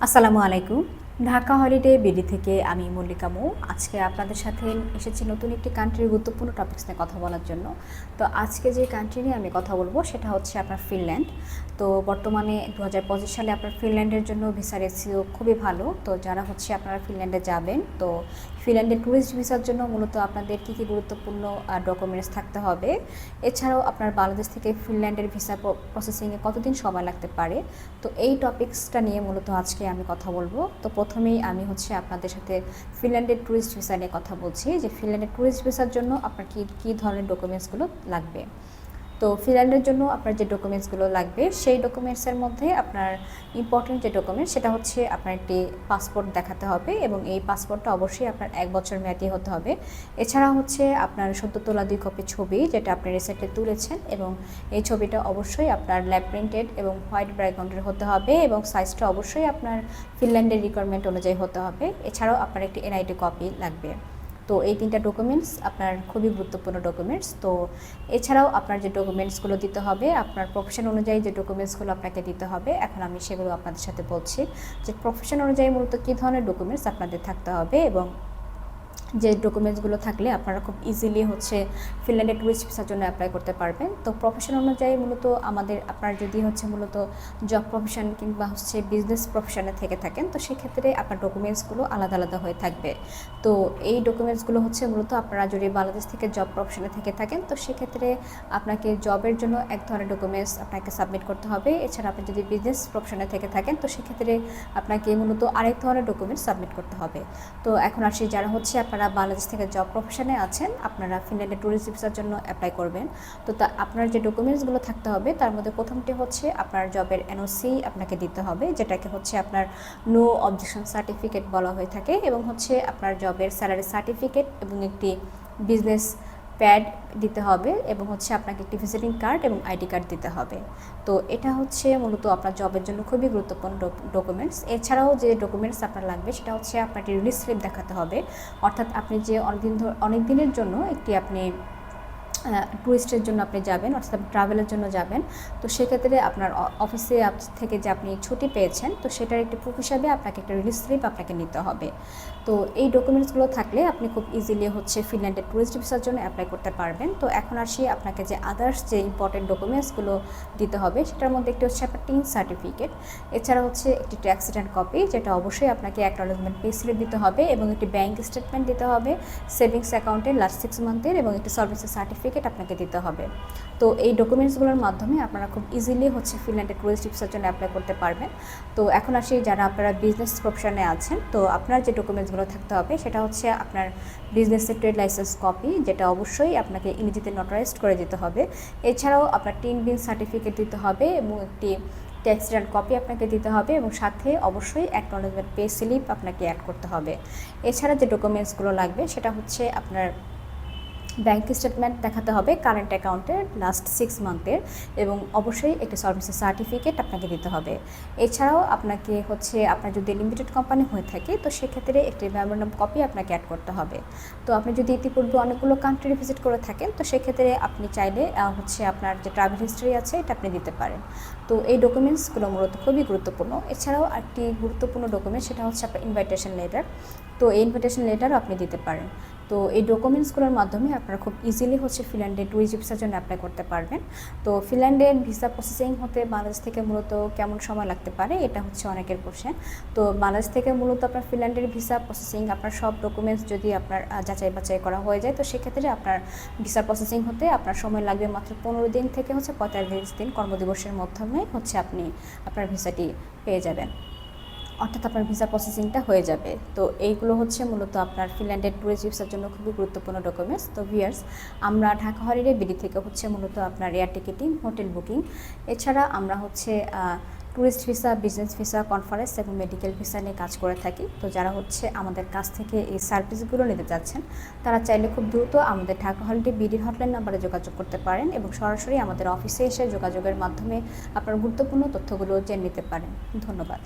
আসসালামু আলাইকুম। Dhaka holiday BD থেকে আমি মল্লিকা মৌ। আজকে আপনাদের সাথে এসেছি নতুন একটি কান্ট্রির গুরুত্বপূর্ণ টপিকস নিয়ে কথা বলার জন্য। তো আজকে যে কান্ট্রি নিয়ে আমি কথা বলব, সেটা হচ্ছে আপনার ফিনল্যান্ড তো বর্তমানে দু হাজার পঁচিশ সালে আপনার ফিনল্যান্ডের জন্য ভিসা রেসিও খুবই ভালো। তো যারা হচ্ছে আপনারা ফিনল্যান্ডে যাবেন, তো ফিনল্যান্ডে ট্যুরিস্ট ভিসার জন্য মূলত আপনাদের কী কী গুরুত্বপূর্ণ ডকুমেন্টস থাকতে হবে? এছাড়াও আপনার বাংলাদেশ থেকে ফিনল্যান্ডের ভিসা প্রসেসিংয়ে কতদিন সময় লাগতে পারে? তো এই টপিক্সটা নিয়ে মূলত আজকে আমি কথা বলব। তো প্রথমেই আমি হচ্ছে আপনাদের সাথে ফিনল্যান্ডের ট্যুরিস্ট ভিসা নিয়ে কথা বলছি। যে ফিনল্যান্ডের ট্যুরিস্ট ভিসার জন্য আপনার কী কী ধরনের ডকুমেন্টসগুলো লাগবে? তো ফিনল্যান্ডের জন্য আপনার যে ডকুমেন্টসগুলো লাগবে, সেই ডকুমেন্টসের মধ্যে আপনার ইম্পর্টেন্ট যে ডকুমেন্টস সেটা হচ্ছে আপনার একটি পাসপোর্ট দেখাতে হবে এবং এই পাসপোর্টটা অবশ্যই আপনার এক বছর মেয়াদি হতে হবে। এছাড়া হচ্ছে আপনার সদ্য তোলা দুই কপি ছবি, যেটা আপনি রিসেন্টলি তুলেছেন এবং এই ছবিটা অবশ্যই আপনার ল্যাব প্রিন্টেড এবং হোয়াইট ব্যাকগ্রাউন্ডের হতে হবে এবং সাইজটা অবশ্যই আপনার ফিনল্যান্ডের রিকোয়ারমেন্ট অনুযায়ী হতে হবে। এছাড়াও আপনার একটি এনআইডি কপি লাগবে। তো এই তিনটা ডকুমেন্টস আপনার খুবই গুরুত্বপূর্ণ ডকুমেন্টস তো এছাড়াও আপনার যে ডকুমেন্টসগুলো দিতে হবে, আপনার প্রফেশন অনুযায়ী যে ডকুমেন্টসগুলো আপনাকে দিতে হবে, এখন আমি সেগুলো আপনাদের সাথে বলছি যে প্রফেশন অনুযায়ী মূলত কী ধরনের ডকুমেন্টস আপনাদের থাকতে হবে এবং যে ডকুমেন্টসগুলো থাকলে আপনারা খুব ইজিলি হচ্ছে ফিনল্যান্ডের ট্যুরিস্ট ভিসার জন্য অ্যাপ্লাই করতে পারবেন। তো প্রফেশন অনুযায়ী মূলত আমাদের, আপনার যদি হচ্ছে মূলত জব প্রফেশন কিংবা হচ্ছে বিজনেস প্রফেশনে থেকে থাকেন, তো সেক্ষেত্রে আপনার ডকুমেন্টসগুলো আলাদা আলাদা হয়ে থাকবে। তো এই ডকুমেন্টসগুলো হচ্ছে মূলত আপনারা যদি বাংলাদেশ থেকে জব প্রফেশনে থেকে থাকেন, তো সেক্ষেত্রে আপনাকে জবের জন্য এক ধরনের ডকুমেন্টস আপনাকে সাবমিট করতে হবে। এছাড়া আপনি যদি বিজনেস প্রফেশনে থেকে থাকেন, তো সেক্ষেত্রে আপনাকে মূলত আরেক ধরনের ডকুমেন্টস সাবমিট করতে হবে। তো এখন আসি যারা হচ্ছে আপনারা যারা বাংলাদেশ থেকে জব প্রফেশনে আছেন, আপনারা ফিনল্যান্ডে ট্যুরিস্ট ভিসার জন্য অ্যাপ্লাই করবেন। তো তা, আপনার যে ডকুমেন্টসগুলো থাকতে হবে, তার মধ্যে প্রথমটি হচ্ছে আপনার জবের এনওসি আপনাকে দিতে হবে, যেটাকে হচ্ছে আপনার নো অবজেকশন সার্টিফিকেট বলা হয়ে থাকে এবং হচ্ছে আপনার জবের স্যালারি সার্টিফিকেট এবং একটি বিজনেস প্যাড দিতে হবে এবং হচ্ছে আপনাকে একটি ভিজিটিং কার্ড এবং আইডি কার্ড দিতে হবে। তো এটা হচ্ছে মূলত আপনার জবের জন্য খুবই গুরুত্বপূর্ণ ডকুমেন্টস এছাড়াও যে ডকুমেন্টস আপনার লাগবে সেটা হচ্ছে আপনার রিলিজ স্লিপ দেখাতে হবে। অর্থাৎ আপনি যে অনেকদিন অনেক দিনের জন্য একটি আপনি ট্যুরিস্টের জন্য আপনি যাবেন, অর্থাৎ ট্রাভেলের জন্য যাবেন। তো সেক্ষেত্রে আপনার অফিসে থেকে যে আপনি ছুটি পেয়েছেন, তো সেটার একটি প্রুফ হিসাবে আপনাকে একটা রিলিজ স্লিপ আপনাকে নিতে হবে। তো এই ডকুমেন্টসগুলো থাকলে আপনি খুব ইজিলি হচ্ছে ফিনল্যান্ডের ট্যুরিস্ট ভিসার জন্য অ্যাপ্লাই করতে পারবেন। তো এখন আসি আপনাকে যে আদার্স যে ইম্পর্টেন্ট ডকুমেন্টসগুলো দিতে হবে, সেটার মধ্যে একটি হচ্ছে আপনার টিন সার্টিফিকেট এছাড়া হচ্ছে একটি ট্যাক্স রিটার্ন কপি যেটা অবশ্যই আপনাকে অ্যাকনোলেজমেন্ট পে স্লিপ দিতে হবে এবং একটি ব্যাঙ্ক স্টেটমেন্ট দিতে হবে সেভিংস অ্যাকাউন্টের লাস্ট সিক্স মান্থের এবং একটি সার্ভিসের সার্টিফিকেট সার্টিফিকেট আপনাকে দিতে হবে। তো এই ডকুমেন্টসগুলোর মাধ্যমে আপনারা খুব ইজিলি হচ্ছে ফিনল্যান্ডের টুরিস্ট ভিসার জন্য অ্যাপ্লাই করতে পারবেন। তো এখন আসি যারা আপনারা বিজনেস প্রফেশনে আছেন, তো আপনার যে ডকুমেন্টসগুলো থাকতে হবে সেটা হচ্ছে আপনার বিজনেসের ট্রেড লাইসেন্স কপি যেটা অবশ্যই আপনাকে ইংরেজিতে নোটারাইজড করে দিতে হবে। এছাড়াও আপনার টিন বিন সার্টিফিকেট দিতে হবে এবং একটি ট্যাক্স রিটার্ন কপি আপনাকে দিতে হবে এবং সাথে অবশ্যই অ্যাকনোলেজমেন্ট পে স্লিপ আপনাকে অ্যাড করতে হবে। এছাড়া যে ডকুমেন্টসগুলো লাগবে সেটা হচ্ছে আপনার ব্যাঙ্ক স্টেটমেন্ট দেখাতে হবে কারেন্ট অ্যাকাউন্টের লাস্ট সিক্স মান্থের এবং অবশ্যই একটি সার্ভিসের সার্টিফিকেট আপনাকে দিতে হবে। এছাড়াও আপনাকে হচ্ছে, আপনার যদি লিমিটেড কোম্পানি হয়ে থাকে, তো সেক্ষেত্রে একটি মেমোরান্ডাম কপি আপনাকে অ্যাড করতে হবে। তো আপনি যদি ইতিপূর্বে অনেকগুলো কান্ট্রি ভিজিট করে থাকেন, তো সেক্ষেত্রে আপনি চাইলে হচ্ছে আপনার যে ট্রাভেল হিস্ট্রি আছে, এটা আপনি দিতে পারেন। তো এই ডকুমেন্টসগুলো মূলত খুবই গুরুত্বপূর্ণ। এছাড়াও একটি গুরুত্বপূর্ণ ডকুমেন্ট সেটা হচ্ছে আপনার ইনভাইটেশন লেটার তো এই ইনভিটেশন লেটারও আপনি দিতে পারেন। তো এই ডকুমেন্টসগুলোর মাধ্যমে আপনারা খুব ইজিলি হচ্ছে ফিনল্যান্ডে ট্যুরিস্ট ভিসার জন্য অ্যাপ্লাই করতে পারবেন। তো ফিনল্যান্ডের ভিসা প্রসেসিং হতে বাংলাদেশ থেকে মূলত কেমন সময় লাগতে পারে? এটা হচ্ছে অনেকের কোশ্চেন তো বাংলাদেশ থেকে মূলত আপনার ফিনল্যান্ডের ভিসা প্রসেসিং আপনার সব ডকুমেন্টস যদি আপনার যাচাই বাছাই করা হয়ে যায়, তো সেক্ষেত্রে আপনার ভিসা প্রসেসিং হতে আপনার সময় লাগবে মাত্র পনেরো দিন থেকে হচ্ছে পঁয়তাল্লিশ দিন কর্মদিবসের মাধ্যমে হচ্ছে আপনি আপনার ভিসাটি পেয়ে যাবেন। অর্থাৎ আপনার ভিসা প্রসেসিংটা হয়ে যাবে। তো এইগুলো হচ্ছে মূলত আপনার ফিনল্যান্ডের ট্যুরিস্ট ভিসার জন্য খুবই গুরুত্বপূর্ণ ডকুমেন্টস তো ভিয়ার্স আমরা ঢাকা হলিডে বিডি থেকে হচ্ছে মূলত আপনার এয়ার টিকিটিং হোটেল বুকিং এছাড়া আমরা হচ্ছে tourist visa business visa conference এবং মেডিকেল ভিসা নিয়ে কাজ করে থাকি। তো যারা হচ্ছে আমাদের কাছ থেকে এই সার্ভিসগুলো নিতে চাচ্ছেন, তারা চাইলে খুব দ্রুত আমাদের ঢাকা হলিডে বিডির হটলাইন নাম্বারে যোগাযোগ করতে পারেন এবং সরাসরি আমাদের অফিসে এসে যোগাযোগের মাধ্যমে আপনার গুরুত্বপূর্ণ তথ্যগুলো জেনে নিতে পারেন। ধন্যবাদ।